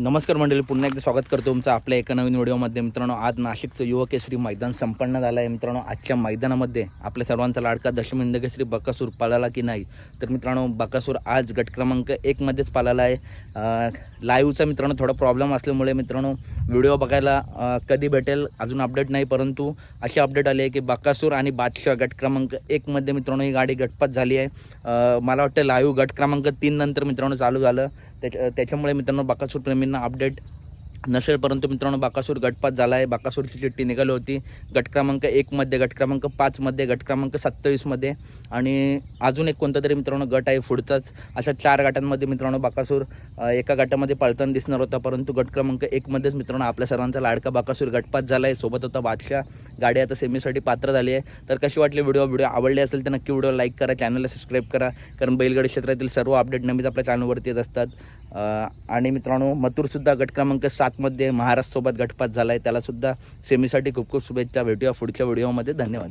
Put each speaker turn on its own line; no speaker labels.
नमस्कार मंडळी पुन्हा एकदा स्वागत करतो तुमचं आपल्या एका नवीन व्हिडिओमध्ये मित्रांनो आज नाशिकचं युवकेश्री मैदान संपन्न झालं आहे मित्रांनो आजच्या मैदानामध्ये आपल्या सर्वांचा लाडका दशमिंद इंदकेश्री बकासूर पाळाला की नाही? तर मित्रांनो बकासूर आज गट क्रमांक एकमध्येच पाळाला आहे. लाईव्हचा मित्रांनो थोडा प्रॉब्लेम असल्यामुळे मित्रांनो व्हिडिओ बघायला कधी भेटेल अजून अपडेट नाही परंतु असे अपडेट आले आहे की बकासूर आणि बादशाह गट क्रमांक एकमध्ये मित्रांनो ही गाडी गटपात झाली आहे. मला वाटतं लाईव्ह गट क्रमांक तीन नंतर मित्रांनो चालू झालं. त्याच्या त्याच्यामुळे मित्रांनो बाकासूर प्रेमींना अपडेट नसेल परंतु मित्रांनो बाकासूर गटपात झाला आहे बाकासूरची चिठ्ठी निघाली होती. गट क्रमांक एकमध्ये गट क्रमांक पाचमध्ये गट क्रमांक सत्तावीसमध्ये आणि अजून एक कोणता तरी मित्रांनो गट आहे पुढचाच. अशा चार गटांमध्ये मित्रांनो बाकासूर एका गटामध्ये पळताना दिसणार होता. परंतु गट क्रमांक एकमध्येच मित्रांनो आपल्या सर्वांचा लाडका बाकासूर गटपात झाला आहे सोबत होता बादशाह गाडी आता सेमीसाठी पात्र झाली आहे. तर कशी वाटली व्हिडिओ? व्हिडिओ आवडली असेल तर नक्की व्हिडिओ लाईक करा चॅनलला सबस्क्राईब करा. कारण बैलगाडी क्षेत्रातील सर्व अपडेट नेहमीच आपल्या चॅनलवरती येत असतात. आणि मित्रांनो मथुरसुद्धा गट क्रमांक सातमध्ये महाराष्ट्रसोबत गटपात झाला आहे त्यालासुद्धा सेमीसाठी खूप खूप शुभेच्छा. भेटूया पुढच्या व्हिडिओमध्ये धन्यवाद.